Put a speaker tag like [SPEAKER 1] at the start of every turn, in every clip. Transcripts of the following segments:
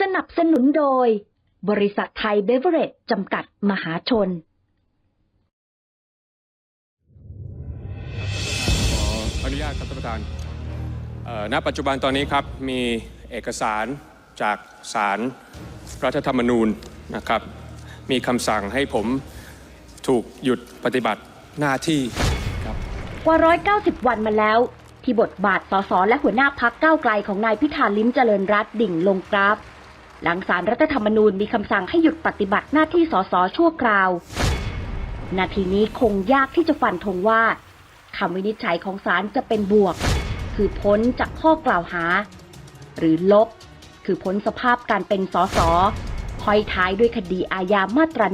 [SPEAKER 1] สนับสนุนโดย บริษัทไทยเบเวอเรจจำกัดมหาชน
[SPEAKER 2] ขออนุญาตครับท่านประธานเอ่อณปัจจุบันตอนนี้ครับมีเอกสารจากศาลรัฐธรรมนูญนะครับ มีคำสั่งให้ผมถูกหยุดปฏิบัติหน้าที่ครับ
[SPEAKER 1] กว่า 190 วันมาแล้ว ที่บทบาทสสและหัวหน้าพักก้าวไกลของนายพิธาลิ้มเจริญรัตน์ดิ่งลงกราฟ หลังสารรัฐธรรมนูญมีคำสั่งให้หยุดปฏิบัติหน้าที่สสชั่วคราว นาทีนี้คงยากที่จะฟันธงว่าคำวินิจฉัยของศาลจะเป็นบวก คือพ้นจากข้อกล่าวหา หรือลบ คือพ้นสภาพการเป็นสสคอยท้ายด้วยคดีอาญามาตรา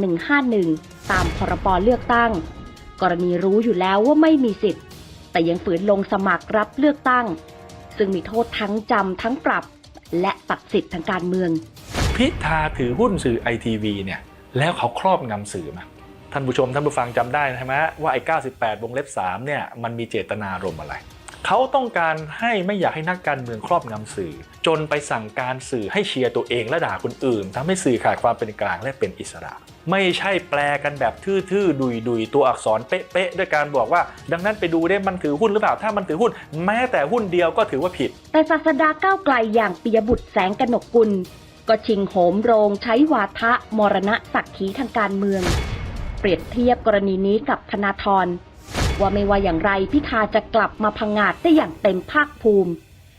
[SPEAKER 1] 151 ตามพรบเลือกตั้ง กรณีรู้อยู่แล้วว่าไม่มีสิทธิ์ แต่ยังฝืนลงสมัครรับเลือกตั้ง ซึ่งมีโทษทั้งจำทั้งปรับ และตัดสิทธิ์ทางการเมือง
[SPEAKER 3] พิธาถือหุ้นสื่อไอทีวีเนี่ยแล้วเขาครอบงำสื่อมาท่านผู้ชมท่านผู้ฟังจำได้ใช่ไหมว่าไอ้98 วงเล็บ3เนี่ยมันมีเจตนารมณ์อะไร เขาต้องการให้ไม่อยากให้นักการเมืองครอบงำสื่อ จนไปสั่งการสื่อให้เชียร์ตัวเองและด่าคนอื่นทำให้สื่อขาดความเป็นกลางและเป็นอิสระ ไม่ใช่แปลกันแบบทื่อๆดุยๆตัวอักษรเป๊ะๆด้วยการบอกว่า ดังนั้นไปดูได้มันถือหุ้นหรือเปล่าถ้ามันถือหุ้น แม้แต่หุ้นเดียวก็ถือว่าผิด
[SPEAKER 1] แต่ศาสดาก้าวไกลอย่างปิยบุตรแสงกนกกุล ก็ชิงโหมโรงใช้วาทะมรณะสักขีทางการเมือง เปรียบเทียบกรณีนี้กับธนาธรว่าไม่ว่าอย่างไรพิธาจะกลับมาพังงาดได้อย่างเต็มภาคภูมิ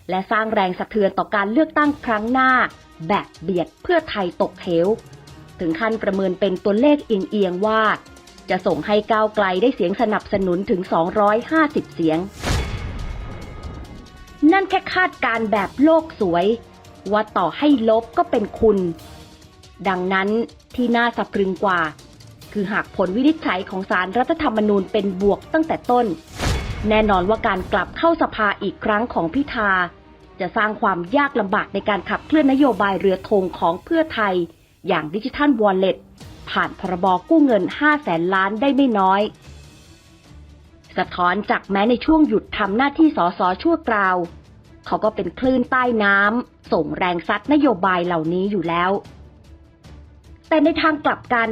[SPEAKER 1] และสร้างแรงสะเทือนต่อการเลือกตั้งครั้งหน้า แบบเบียดเพื่อไทยตกเหวถึงขั้นประเมินเป็นตัวเลขเอียงๆว่า จะส่งให้ก้าวไกลได้เสียงสนับสนุนถึง 250 เสียง นั่นแค่คาดการแบบโลกสวย ว่าต่อให้ลบก็เป็นคุณ ดังนั้นที่น่าสะพรึงกว่า คือหากผลวินิจฉัยของสารรัฐธรรมนูญเป็นบวกตั้งแต่ต้น แน่นอนว่าการกลับเข้าสภาอีกครั้งของพิธา จะสร้างความยากลำบากในการขับเคลื่อนนโยบายเรือธงของเพื่อไทย อย่างดิจิทัลวอลเล็ตผ่านพรบกู้เงิน 5 แสนล้านได้ไม่น้อย สะท้อนจากแม้ในช่วงหยุดทำหน้าที่สสชั่วคราว เขาก็เป็นคลื่นใต้น้ำส่งแรงซัดนโยบายเหล่านี้อยู่แล้ว แต่ในทางกลับกัน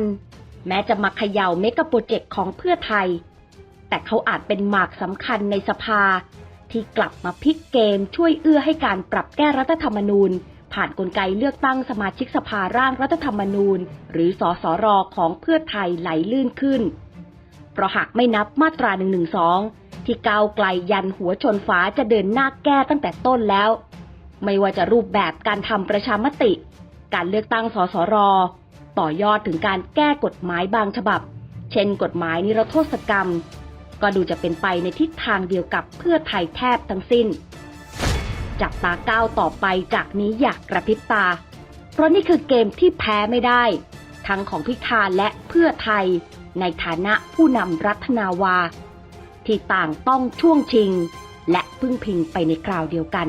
[SPEAKER 1] แม้จะมาเขย่าเมกะโปรเจกต์ของเพื่อไทย แต่เขาอาจเป็นหมากสำคัญในสภา ที่กลับมาพลิกเกมช่วยเอื้อให้การปรับแก้รัฐธรรมนูญ ผ่านนกลไกเลือกตั้งสมาชิกสภาร่างรัฐธรรมนูญ หรือสสรอของเพื่อไทยไหลลื่นขึ้น เพราะหากไม่นับมาตรา112 ที่ก้าวไกลยันหัวชนฝาจะเดินหน้าแก้ตั้งแต่ต้นแล้ว ไม่ว่าจะรูปแบบการทำประชามติ การเลือกตั้งสสร ต่อยอดถึงการแก้กฎหมายบางฉบับ เช่นกฎหมายนิรโทษกรรม ก็ดูจะเป็นไปในทิศทางเดียวกับเพื่อไทยแทบทั้งสิ้น จับตาก้าวต่อไปจากนี้อยากกระพริบตา เพราะนี่คือเกมที่แพ้ไม่ได้ ทั้งของพิธาและเพื่อไทย ในฐานะผู้นำรัฐนาวา ที่ต่างต้องช่วงชิง และพึ่งพิงไปในคราวเดียวกัน